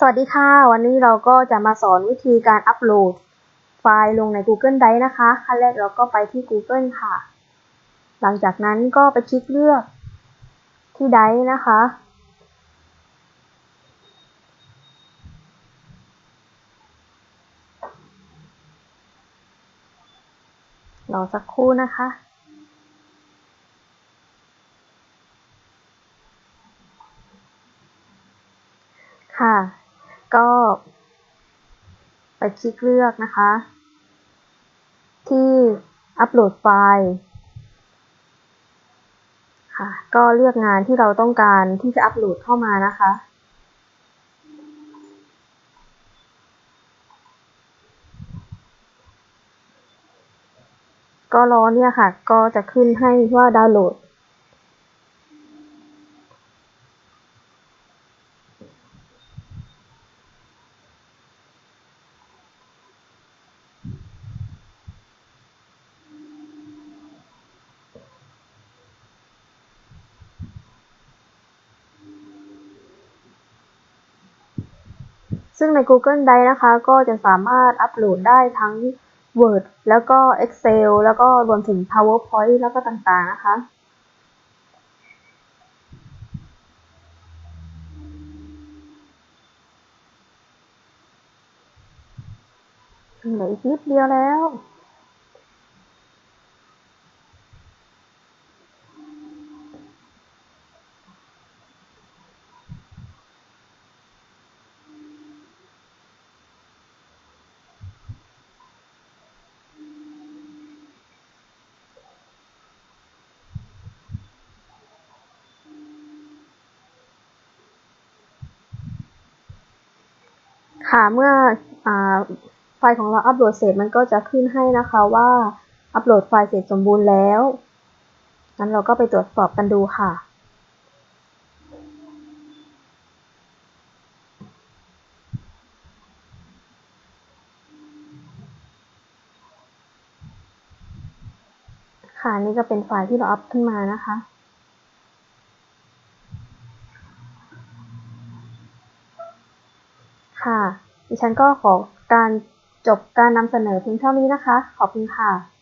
สวัสดีค่ะ วันนี้เราก็จะมาสอนวิธีการอัปโหลด ไฟล์ลงใน Google Drive นะคะ ขั้นแรกเราก็ไปที่ Google ค่ะ หลังจากนั้นก็ไปคลิกเลือกที่ Drive นะคะ รอสักครู่นะคะค่ะ ก็ ไปคลิกเลือกนะคะ ที่อัปโหลดไฟล์ค่ะก็เลือกงานที่เราต้องการที่จะอัปโหลดเข้ามานะคะ ก็รอเนี่ยค่ะ ก็จะขึ้นให้ว่าดาวน์โหลด ซึ่งใน Google Drive นะคะก็จะสามารถอัปโหลดได้ทั้ง Word แล้วก็ Excel แล้วก็รวมถึง PowerPoint แล้วก็ต่างๆนะคะ เหลืออีกนิดเดียวแล้ว ค่ะเมื่ออไฟล์ของเราอัปโหลดเสร็จมันก็จะขึ้นให้นะคะว่าอัปโหลดไฟล์เสร็จสมบูรณ์แล้วงั้นเราก็ไปตรวจสอบกันดูค่ะ ค่ะนี่ก็เป็นไฟล์ที่เราอัพขึ้นมานะคะ ค่ะ ดิฉันก็ขอการจบการนำเสนอเพียงเท่านี้นะคะ ขอบคุณค่ะ